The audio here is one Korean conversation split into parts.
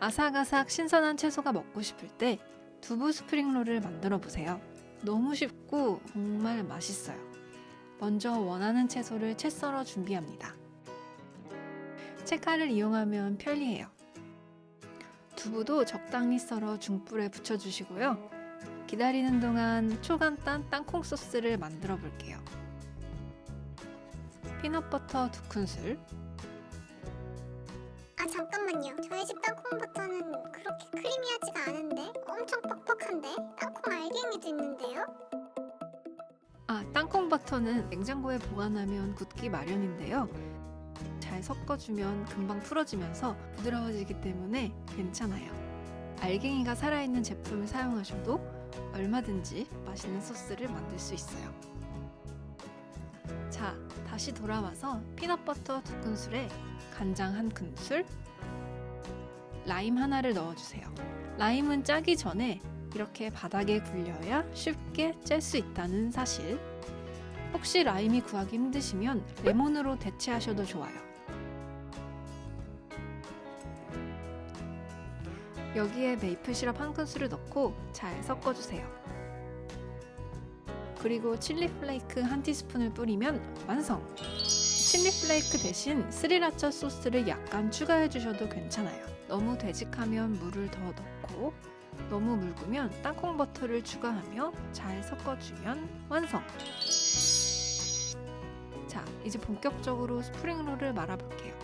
아삭아삭 신선한 채소가 먹고 싶을 때 두부 스프링롤을 만들어 보세요. 너무 쉽고 정말 맛있어요. 먼저 원하는 채소를 채 썰어 준비합니다. 채칼을 이용하면 편리해요. 두부도 적당히 썰어 중불에 붙여주시고요. 기다리는 동안 초간단 땅콩 소스를 만들어 볼게요. 피넛버터 두 큰술, 아 잠깐만요. 저희 집 땅콩 버터는 그렇게 크리미하지가 않은데 엄청 뻑뻑한데 땅콩 알갱이도 있는데요. 아, 땅콩 버터는 냉장고에 보관하면 굳기 마련인데요. 잘 섞어주면 금방 풀어지면서 부드러워지기 때문에 괜찮아요. 알갱이가 살아있는 제품을 사용하셔도 얼마든지 맛있는 소스를 만들 수 있어요. 자, 다시 돌아와서 피넛버터 두 큰술에 간장 한 큰술, 라임 하나를 넣어주세요. 라임은 짜기 전에 이렇게 바닥에 굴려야 쉽게 짤 수 있다는 사실. 혹시 라임이 구하기 힘드시면 레몬으로 대체하셔도 좋아요. 여기에 메이플 시럽 한 큰술을 넣고 잘 섞어주세요. 그리고 칠리 플레이크 한 티스푼을 뿌리면 완성! 칠리 플레이크 대신 스리라차 소스를 약간 추가해 주셔도 괜찮아요. 너무 되직하면 물을 더 넣고 너무 묽으면 땅콩 버터를 추가하며 잘 섞어주면 완성! 자, 이제 본격적으로 스프링롤을 말아볼게요.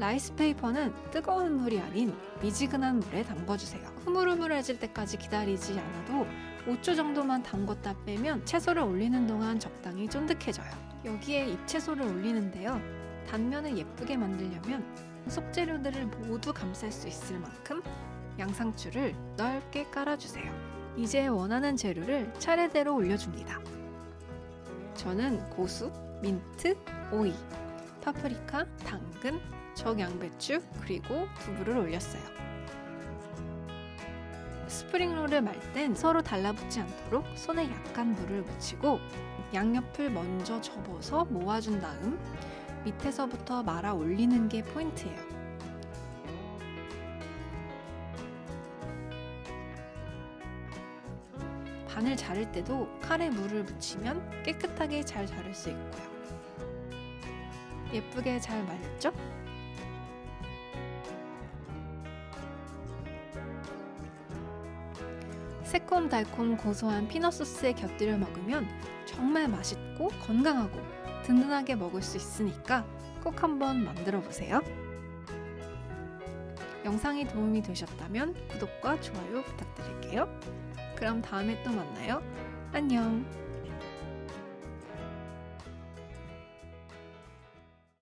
라이스 페이퍼는 뜨거운 물이 아닌 미지근한 물에 담궈주세요. 흐물흐물해질 때까지 기다리지 않아도 5초 정도만 담궜다 빼면 채소를 올리는 동안 적당히 쫀득해져요. 여기에 잎채소를 올리는데요. 단면을 예쁘게 만들려면 속재료들을 모두 감쌀 수 있을 만큼 양상추를 넓게 깔아주세요. 이제 원하는 재료를 차례대로 올려줍니다. 저는 고수, 민트, 오이, 파프리카, 당근, 적양배추, 그리고 두부를 올렸어요. 스프링롤을 말 땐 서로 달라붙지 않도록 손에 약간 물을 묻히고 양옆을 먼저 접어서 모아준 다음 밑에서부터 말아 올리는 게 포인트예요. 반을 자를 때도 칼에 물을 묻히면 깨끗하게 잘 자를 수 있고요. 예쁘게 잘 말렸죠? 새콤달콤 고소한 피넛 소스에 곁들여 먹으면 정말 맛있고 건강하고 든든하게 먹을 수 있으니까 꼭 한번 만들어 보세요. 영상이 도움이 되셨다면 구독과 좋아요 부탁드릴게요. 그럼 다음에 또 만나요. 안녕.